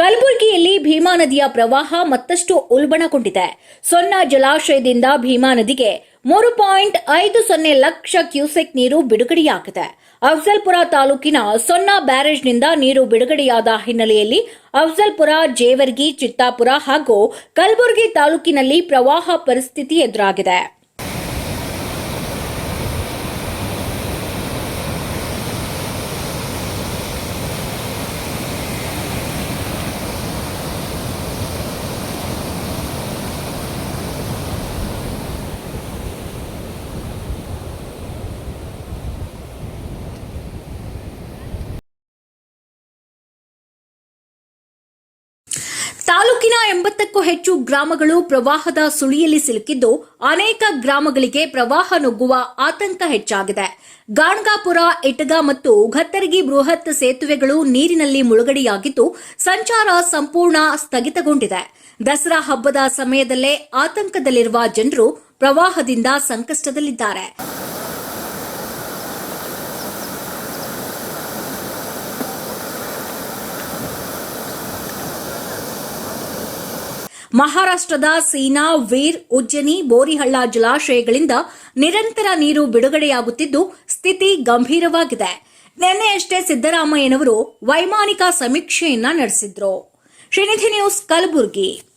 ಕಲಬುರಗಿಯಲ್ಲಿ ಭೀಮಾ ನದಿಯ ಪ್ರವಾಹ ಮತ್ತಷ್ಟು ಉಲ್ಬಣಗೊಂಡಿದೆ. ಸೊನ್ನ ಜಲಾಶಯದಿಂದ ಭೀಮಾ ನದಿಗೆ ಮೂರು ಪಾಯಿಂಟ್ ಐದು ಸೊನ್ನೆ ಲಕ್ಷ ಕ್ಯೂಸೆಕ್ ನೀರು ಬಿಡುಗಡೆಯಾಗಿದೆ. ಅಫ್ಜಲ್ಪುರ ತಾಲೂಕಿನ ಸೊನ್ನ ಬ್ಯಾರೇಜ್ನಿಂದ ನೀರು ಬಿಡುಗಡೆಯಾದ ಹಿನ್ನೆಲೆಯಲ್ಲಿ ಅಫ್ಜಲ್ಪುರ, ಜೇವರ್ಗಿ, ಚಿತ್ತಾಪುರ ಹಾಗೂ ಕಲಬುರಗಿ ತಾಲೂಕಿನಲ್ಲಿ ಪ್ರವಾಹ ಪರಿಸ್ಥಿತಿ ಎದುರಾಗಿದೆ. ತಾಲೂಕಿನ ಎಂಬತ್ತಕ್ಕೂ ಹೆಚ್ಚು ಗ್ರಾಮಗಳು ಪ್ರವಾಹದ ಸುಳಿಯಲ್ಲಿ ಸಿಲುಕಿದ್ದು ಅನೇಕ ಗ್ರಾಮಗಳಿಗೆ ಪ್ರವಾಹ ನುಗ್ಗುವ ಆತಂಕ ಹೆಚ್ಚಾಗಿದೆ. ಗಾಣ್ಗಾಪುರ, ಇಟಗ ಮತ್ತು ಘತ್ತರಗಿ ಬೃಹತ್ ಸೇತುವೆಗಳು ನೀರಿನಲ್ಲಿ ಮುಳುಗಡೆಯಾಗಿದ್ದು ಸಂಚಾರ ಸಂಪೂರ್ಣ ಸ್ಥಗಿತಗೊಂಡಿದೆ. ದಸರಾ ಹಬ್ಬದ ಸಮಯದಲ್ಲೇ ಆತಂಕದಲ್ಲಿರುವ ಜನರು ಪ್ರವಾಹದಿಂದ ಸಂಕಷ್ಟದಲ್ಲಿದ್ದಾರೆ. ಮಹಾರಾಷ್ಟ್ರದ ಸೀನಾ, ವೀರ್, ಉಜ್ಜನಿ, ಬೋರಿಹಳ್ಳ ಜಲಾಶಯಗಳಿಂದ ನಿರಂತರ ನೀರು ಬಿಡುಗಡೆಯಾಗುತ್ತಿದ್ದು ಸ್ಥಿತಿ ಗಂಭೀರವಾಗಿದೆ. ನಿನ್ನೆಯಷ್ಟೇ ಸಿದ್ದರಾಮಯ್ಯನವರು ವೈಮಾನಿಕ ಸಮೀಕ್ಷೆಯನ್ನ ನಡೆಸಿದ್ರು. ಶ್ರೀನಿಧಿ ನ್ಯೂಸ್ ಕಲಬುರಗಿ.